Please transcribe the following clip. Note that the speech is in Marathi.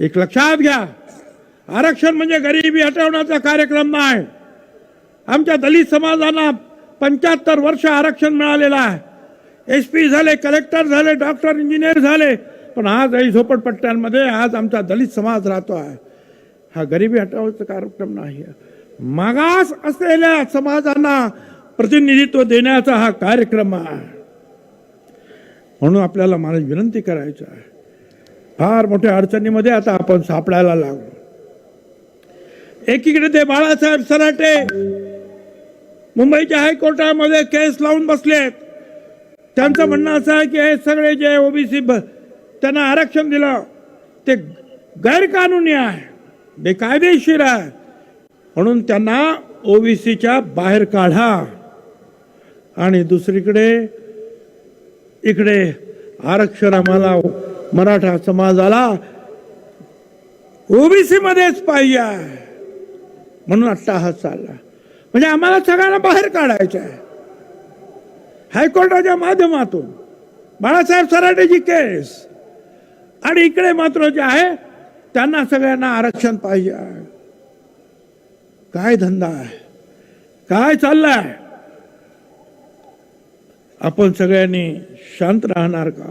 एक लक्षात घ्या. आरक्षण म्हणजे गरिबी हटवण्याचा कार्यक्रम नाही. आमच्या दलित समाजाला पंच्याहत्तर वर्ष आरक्षण मिळालेलं आहे. एस पी झाले कलेक्टर झाले डॉक्टर इंजिनियर झाले. पण आज आई झोपडपट्ट्यांमध्ये आज आमचा दलित समाज राहतो आहे. हा गरिबी हटवण्याचा कार्यक्रम नाही आहे. मागास असलेल्या समाजांना प्रतिनिधित्व देण्याचा हा कार्यक्रम आहे. म्हणून आपल्याला मला विनंती करायचं आहे. फार मोठ्या अडचणीमध्ये आता आपण सापडायला लागलो. एकीकडे ते बाळासाहेब सराटे मुंबईच्या हायकोर्टामध्ये केस लावून बसलेत. त्यांचं म्हणणं असं आहे की हे सगळे जे ओबीसी त्यांना आरक्षण दिलं. ते गैरकानूनी आहे. बेकायदेशीर आहे. म्हणून त्यांना ओबीसीच्या बाहेर काढा. आणि दुसरीकडे इकडे आरक्षण आम्हाला मराठा समाजाला ओबीसी मध्येच पाहिजे. आहे म्हणून अट्टाहास चालला. म्हणजे आम्हाला सगळ्यांना बाहेर काढायचं आहे हायकोर्टाच्या माध्यमातून बाळासाहेब सराटेची केस आणि इकडे मात्र जे आहे त्यांना सगळ्यांना आरक्षण पाहिजे. आहे काय धंदा आहे? काय चाललाय? आपण सगळ्यांनी शांत राहणार का?